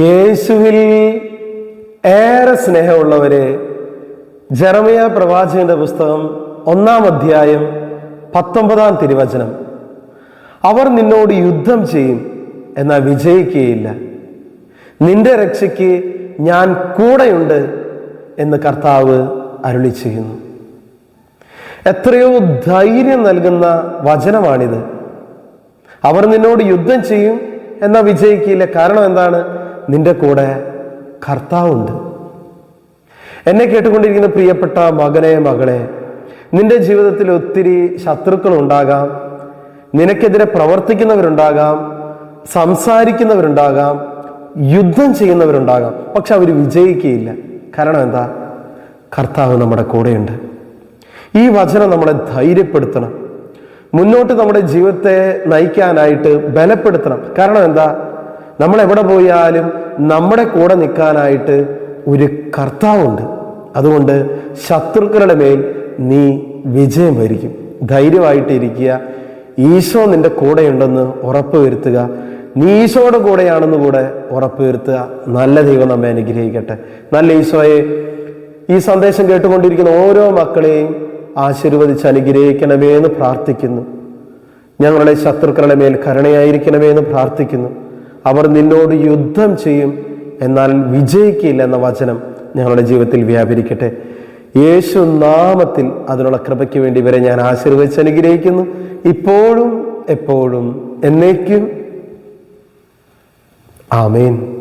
യേശുവിൽ ഏറെ സ്നേഹമുള്ളവരെ ജെറമിയ പ്രവാചകന്റെ പുസ്തകം ഒന്നാം അധ്യായം പത്തൊമ്പതാം തിരുവചനം. അവർ നിന്നോട് യുദ്ധം ചെയ്യും എന്നാൽ വിജയിക്കുകയില്ല. നിന്റെ രക്ഷയ്ക്ക് ഞാൻ കൂടെയുണ്ട് എന്ന് കർത്താവ് അരുളി ചെയ്യുന്നു. എത്രയോ ധൈര്യം നൽകുന്ന വചനമാണിത്. അവർ നിന്നോട് യുദ്ധം ചെയ്യും എന്നാൽ വിജയിക്കില്ല കാരണം എന്താണ്? നിന്റെ കൂടെ കർത്താവുണ്ട്. എന്നെ കേട്ടുകൊണ്ടിരിക്കുന്ന പ്രിയപ്പെട്ട മകനെ മകളെ നിന്റെ ജീവിതത്തിൽ ഒത്തിരി ശത്രുക്കൾ ഉണ്ടാകാം നിനക്കെതിരെ പ്രവർത്തിക്കുന്നവരുണ്ടാകാം സംസാരിക്കുന്നവരുണ്ടാകാം യുദ്ധം ചെയ്യുന്നവരുണ്ടാകാം. പക്ഷെ അവർ വിജയിക്കുകയില്ല. കാരണം എന്താ? കർത്താവ് നമ്മുടെ കൂടെയുണ്ട്. ഈ വചനം നമ്മളെ ധൈര്യപ്പെടുത്തണം. മുന്നോട്ട് നമ്മുടെ ജീവിതത്തെ നയിക്കാനായിട്ട് ബലപ്പെടുത്തണം. കാരണം എന്താ? നമ്മൾ എവിടെ പോയാലും നമ്മുടെ കൂടെ നിൽക്കാനായിട്ട് ഒരു കർത്താവുണ്ട്. അതുകൊണ്ട് ശത്രുക്കളുടെ മേൽ നീ വിജയം വരിക്കും. ധൈര്യമായിട്ട് ഇരിക്കുക. ഈശോ നിന്റെ കൂടെയുണ്ടെന്ന് ഉറപ്പ് വരുത്തുക. നീ ഈശോയുടെ കൂടെയാണെന്ന് കൂടെ ഉറപ്പ് വരുത്തുക. നല്ല ദൈവം നമ്മെ അനുഗ്രഹിക്കട്ടെ. നല്ല ഈശോയെ ഈ സന്ദേശം കേട്ടുകൊണ്ടിരിക്കുന്ന ഓരോ മക്കളെയും ആശീർവദിച്ച് അനുഗ്രഹിക്കണമേ എന്ന് പ്രാർത്ഥിക്കുന്നു. ഞങ്ങളുടെ ശത്രുക്കളുടെ മേൽ കരുണയായിരിക്കണമേ എന്ന് പ്രാർത്ഥിക്കുന്നു. അവർ നിന്നോട് യുദ്ധം ചെയ്യും എന്നാൽ വിജയിക്കില്ല എന്ന വചനം ഞങ്ങളുടെ ജീവിതത്തിൽ വ്യാപരിക്കട്ടെ. യേശു നാമത്തിൽ അതിനുള്ള കൃപയ്ക്ക് വേണ്ടി വരെ ഞാൻ ആശീർവദിച്ച് അനുഗ്രഹിക്കുന്നു. ഇപ്പോഴും എപ്പോഴും എന്നേക്കും. ആമേൻ.